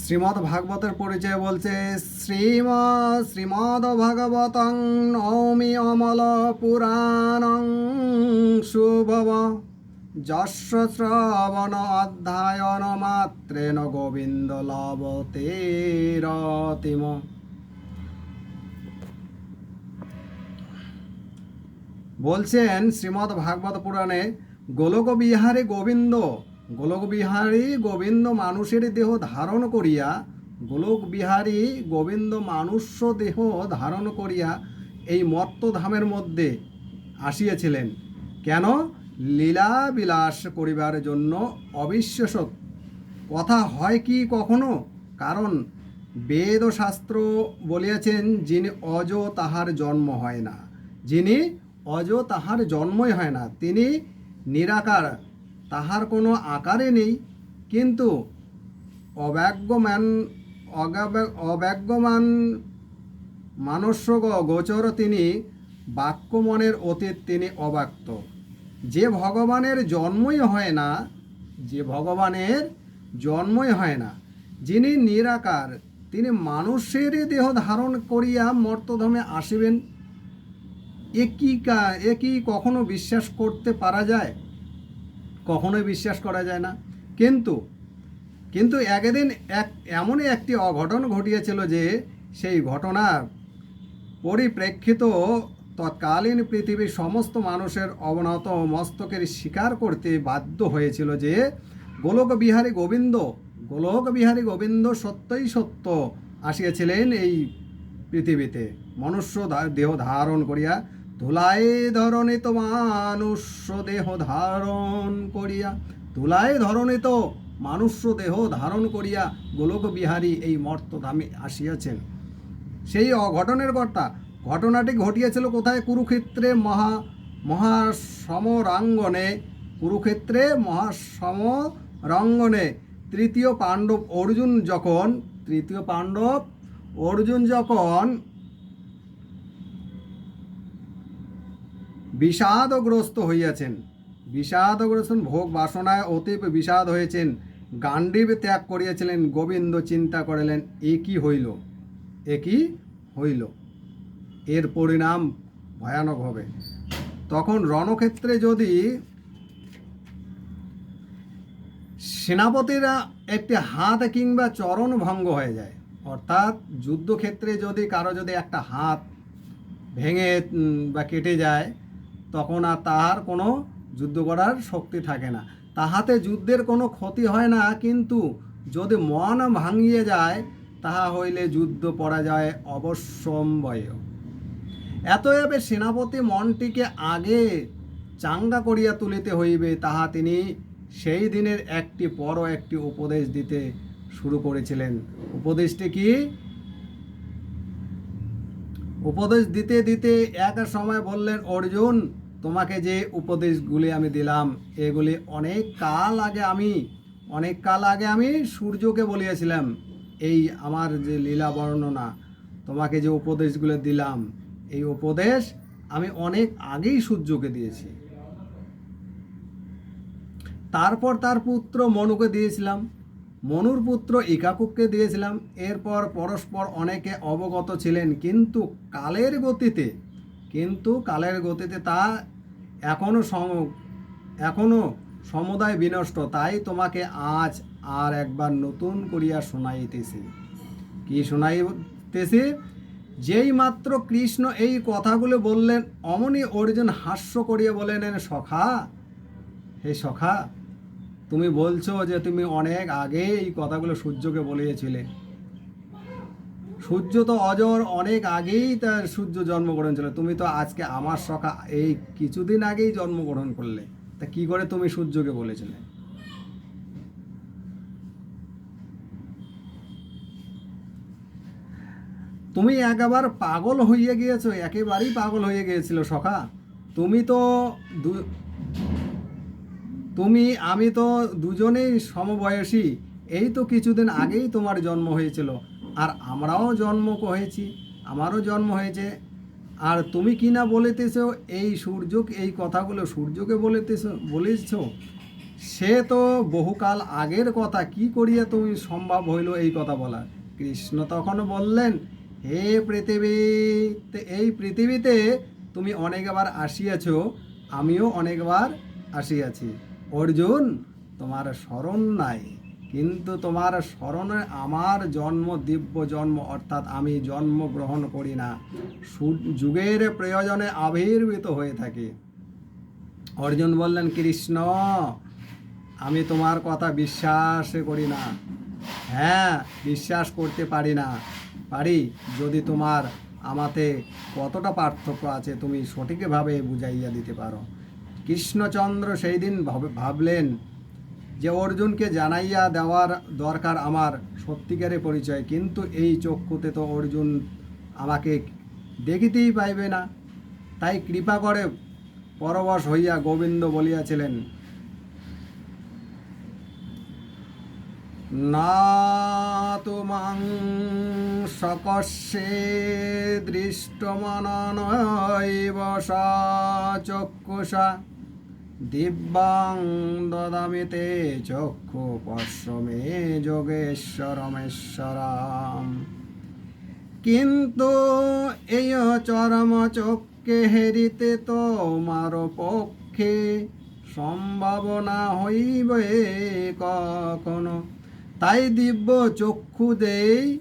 শ্রীমদ্ ভাগবতের পরিচয় বলছে, শ্রীম শ্রীমদ্ ভাগবতং নৌমি অমল পুরাণং শুভব। যশ শ্রবণ অধ্যায়ন মাত্রেন গোবিন্দ লবতে রতিম। বলছেন শ্রীমদ ভাগবত পুরাণে গোলক বিহারী গোবিন্দ গোলক বিহারী গোবিন্দ মানুষের দেহ ধারণ করিয়া গোলক বিহারী গোবিন্দ মানুষ্য দেহ ধারণ করিয়া এই মত্তধামের মধ্যে আসিয়াছিলেন। কেন? লীলা বিলাস করিবার জন্য অবিশ্বাস কথা হয় কি কখনো? কারণ বেদ ও শাস্ত্র বলিয়াছেন, যিনি অজ তাহার জন্ম হয় না। যিনি অজ তাহার জন্মই হয় না, তিনি নিরাকার তাহার কোনো আকারে নেই, কিন্তু অব্যাজ্ঞমান অগাব্য- অব্যাজ্ঞমান মানস্য গোচর তিনি, বাক্যমনের অতীত তিনি অব্যক্ত যে ভগবানের জন্মই হয় না, যে ভগবানের জন্মই হয় না, যিনি নিরাকার, তিনি মানুষের দেহ ধারণ করিয়া মর্তধামে আসিবেন। এ কি কা- এ কি কখনো বিশ্বাস করতে পারা যায়? কখনোই বিশ্বাস করা যায় না। কিন্তু কিন্তু একদিন এক, এমনই একটি অঘটন ঘটিয়েছিল যে সেই ঘটনার পরিপ্রেক্ষিত তৎকালীন পৃথিবীর সমস্ত মানুষের অবনত মস্তকের স্বীকার করতে বাধ্য হয়েছিল যে গোলক বিহারী গোবিন্দ, গোলক বিহারী গোবিন্দ সত্যই সত্য আসিয়াছিলেন এই পৃথিবীতে। মনুষ্য দেহ ধারণ করিয়া ধুলাই তো মানুষ্য দেহ ধারণ করিয়া তুলায় ধরণে তো মানুষ্য দেহ ধারণ করিয়া গোলক বিহারী এই মর্তধামে আসিয়াছেন। সেই অঘটনের কর্তা, ঘটনাটি ঘটিয়েছিল কোথায়? কুরুক্ষেত্রে মহা, মহাসমরাঙ্গনে, কুরুক্ষেত্রে মহাসমরাঙ্গনে। তৃতীয় পাণ্ডব অর্জুন যখন, তৃতীয় পাণ্ডব অর্জুন যখন বিষাদগ্রস্ত হইয়াছেন। বিষাদগ্রস্ত ভোগ বাসনায় অতীব বিষাদ হয়েছেন। গান্ডীব ত্যাগ করিয়াছিলেন, গোবিন্দ চিন্তা করিলেন, এ কি হইল? এ কি হইল? এর পরিণাম ভয়ানক হবে। তখন রণক্ষেত্রে যদি সেনাপতিরা একটি হাত কিংবা চরণ ভঙ্গ হয়ে যায়, অর্থাৎ যুদ্ধক্ষেত্রে যদি কারও যদি একটা হাত ভেঙে বা কেটে যায় তখন আর তাহার কোনো যুদ্ধ করার শক্তি থাকে না। তাহাতে যুদ্ধের কোনো ক্ষতি হয় না, কিন্তু যদি মন ভাঙিয়ে যায়, তাহা হইলে যুদ্ধ পরাজয় অবশ্যম্বয়। এতএবে সেনাপতি মনটিকে আগে চাঙ্গা করিয়া তুলিতে হইবে, তাহা তিনি সেই দিনের একটি পর একটি উপদেশ দিতে শুরু করেছিলেন। উপদেশটি কি? উপদেশ দিতে দিতে এক সময় বললেন, অর্জুন তোমাকে যে উপদেশগুলি আমি দিলাম, এগুলি অনেক কাল আগে আমি, অনেক কাল আগে আমি সূর্যকে বলিয়াছিলাম, এই আমার যে লীলা বর্ণনা, তোমাকে যে উপদেশগুলো দিলাম, এই উপদেশ আমি অনেক আগেই সূর্যকে দিয়েছি। তারপর তার পুত্র মনুকে দিয়েছিলাম, মনুর পুত্র ইকাকুককে দিয়েছিলাম, এরপর পরস্পর অনেকে অবগত ছিলেন, কিন্তু কালের গতিতে কিন্তু কালের গতিতে তা এখনও সম এখনও সমুদায় বিনষ্ট, তাই তোমাকে আজ আর একবার নতুন করিয়া শোনাইতেছি। কি শোনাইতেছি? যেই মাত্র কৃষ্ণ এই কথাগুলো বললেন, অমনি অর্জুন হাস্য করিয়া বলেন সখা, হে সখা, তুমি বলছো যে তুমি অনেক আগে এই কথাগুলো সূর্যকে বলিয়েছিলে। সূর্য তো অজর অনেক আগেই তার সূর্য জন্মগ্রহণ ছিল। তুমি তো আজকে আমার সখা, এই কিছুদিন আগেই জন্মগ্রহণ করলে। তা কি করে তুমি সূর্যকে বলেছিলে? তুমি একেবার পাগল হইয়া গিয়েছো, একেবারেই পাগল হয়ে গিয়েছিল সখা। তুমি তো তুমি, আমি তো দুজনেই সমবয়সী। এই তো কিছুদিন আগেই তোমার জন্ম হয়েছিল। আর আমরাও জন্ম হয়েছি আমারও জন্ম হয়েছে। আর তুমি কি না বলিতেছ, এই সূর্য, এই কথাগুলো সূর্যকে বলিতেছ, বলেছ? সে তো বহুকাল আগের কথা, কি করিয়া তুমি সম্ভব হইল এই কথা বলা কৃষ্ণ তখন বললেন, হে পৃথিবীতে, এই পৃথিবীতে তুমি অনেকবার আসিয়াছ, আমিও অনেকবার আসিয়াছি। অর্জুন, তোমার স্মরণ নাই। কিন্তু তোমার স্মরণে আমার জন্ম, দিব্য জন্ম, অর্থাৎ আমি জন্ম গ্রহণ করি না। যুগের প্রয়োজনে আবির্ভূত হয়ে থাকি। অর্জুন বললেন, কৃষ্ণ, আমি তোমার কথা বিশ্বাস করি না। হ্যাঁ বিশ্বাস করতে পারি না। পারি, যদি তোমার আমাতে কতটা পার্থক্য আছে তুমি সঠিকভাবে বুঝাইয়া দিতে পারো। কৃষ্ণচন্দ্র সেই দিন ভাব- ভাবলেন যে অর্জুনকে জানাইয়া দেওয়ার দরকার আমার সত্যিকারের পরিচয়, কিন্তু এই চক্ষুতে তো অর্জুন আমাকে দেখিতেই পাইবে না। তাই কৃপা করে পরবশ হইয়া গোবিন্দ বলিয়াছিলেন, না তোমাং সকস্যে দৃষ্টমননৈব চক্ষুষা। দিব্যাং দদামি তে চক্ষু পশ্রমে যোগেশ্বরমেশ্বরাম। কিন্তু এই চরম চক্ষে হেরিতে তোমার পক্ষে সম্ভাবনা হইবে কখনো। তাই দিব্য চক্ষু দেই,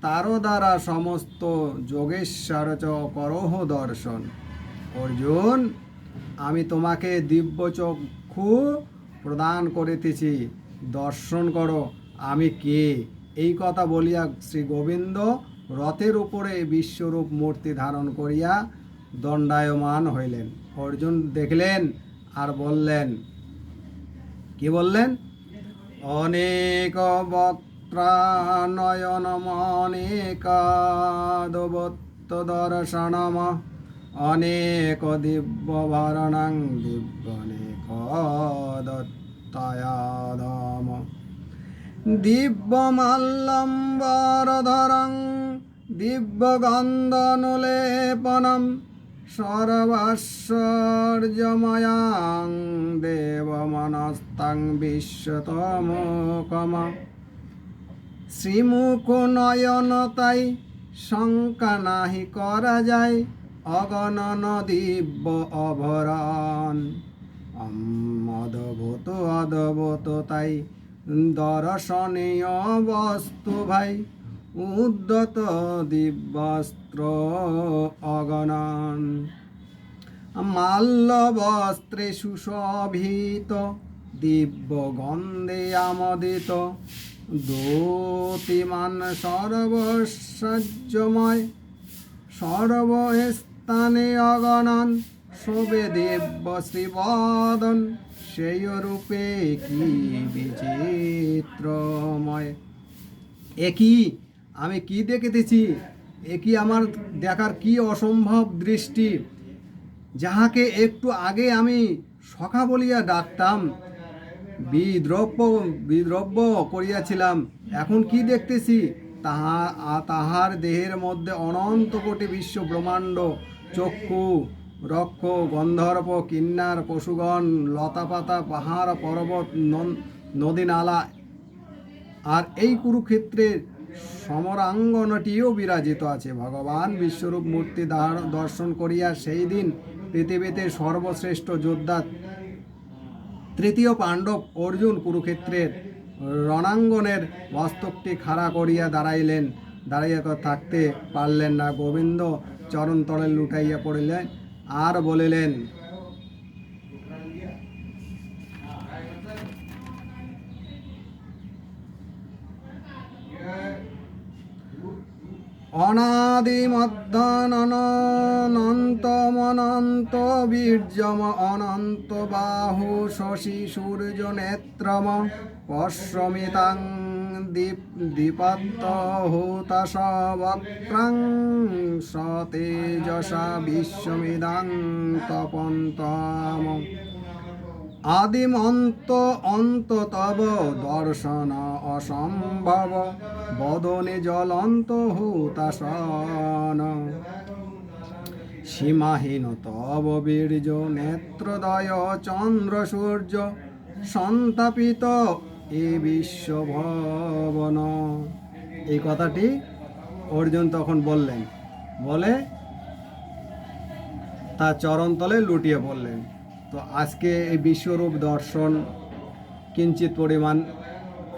তার দ্বারা সমস্ত যোগেশ্বর চ করহ দর্শন। অর্জুন আমি তোমাকে দিব্য চক্ষু প্রদান করিতেছি। দর্শন করো, আমি কে? এই কথা বলিয়া শ্রী গোবিন্দ রথের উপরে বিশ্বরূপ মূর্তি ধারণ করিয়া দণ্ডায়মান হইলেন। অর্জুন দেখলেন আর বললেন, কি বললেন? অনেক বক্ত্রা নয়ন অনেকাদবত্ত দর্শনম অনেক দিব্য ভরণং দিব্যনেক দত্তয়াদম দিব্য মাল্লম্বরধরং দিব্য গন্ধনুলেপনম সর্বশ্বর্যময়াং দেবমনস্তাং বিশ্বতমকম। শ্রীমুখ নয়ন তাই শঙ্কা নাহি করা যায় অগণন দিব্য অভরণ অদভূত অদভূত তাই দর্শনীয় বস্তু ভাই। উদ্যত দিব্যস্ত্র অগণন মাল্য বস্ত্রে সুশোভিত দিব্য গন্ধে আমোদিত। দোতিমান সর্বসজ্জময় সর্বস্থানে অগণন শোভে দেব শ্রীবদন সেই রূপে কি বিচিত্রময়? একই আমি কি দেখিতেছি? একই আমার দেখার কি অসম্ভব দৃষ্টি? যাহাকে একটু আগে আমি সখা বলিয়া ডাকতাম, বিদ্রব্য বিদ্রব্য করিয়াছিলাম, এখন কি দেখতেছি? তাহা, তাহার দেহের মধ্যে অনন্ত কোটি বিশ্ব ব্রহ্মাণ্ড চক্ষু, রক্ষ গন্ধর্ব কিন্নার, পশুগণ, লতাপাতা, পাহাড়, পর্বত, নন- নদী নালা আর এই কুরুক্ষেত্রের সমরাঙ্গনটিও বিরাজিত আছে। ভগবান বিশ্বরূপ মূর্তি দার- দর্শন করিয়া সেই দিন পৃথিবীতে সর্বশ্রেষ্ঠ যোদ্ধা তৃতীয় পাণ্ডব অর্জুন কুরুক্ষেত্রের রণাঙ্গনের মস্তকটি খাড়া করিয়া দাঁড়াইলেন। দাঁড়াইয়া থাকতে পারলেন না। গোবিন্দ চরণতলে লুটাইয়া পড়িলেন আর বলিলেন অনাদি মধ্যানন্ত মনন্ত বীর্যম, অনন্ত বাহু শশী সূর্য নেত্রম, পশ্রমিতাং দীপ দীপত্ত হুতাশ বক্রাং সতেজসা বিশ্বমিদাং তপন্তম। আদিম অন্ত অন্ত তব দর্শন অসম্ভব, বদনে জ্বলন্ত হুতাসন সীমাহীন তব বীর্য, নেত্রদয়, চন্দ্র সূর্য, সন্তাপিত এ বিশ্বভবন। এই কথাটি অর্জুন তখন বললেন। বলে তার চরণতলে লুটিয়ে পড়লেন। তো আজকে এই বিশ্বরূপ দর্শন কিঞ্চিত পরিমাণ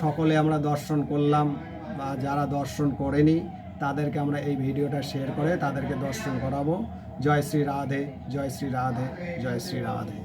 সকলে আমরা দর্শন করলাম বা যারা দর্শন করেনি, তাদেরকে আমরা এই ভিডিওটা শেয়ার করে তাদেরকে দর্শন করাবো। জয় শ্রী রাধে, জয় শ্রী রাধে, জয় শ্রী রাধে।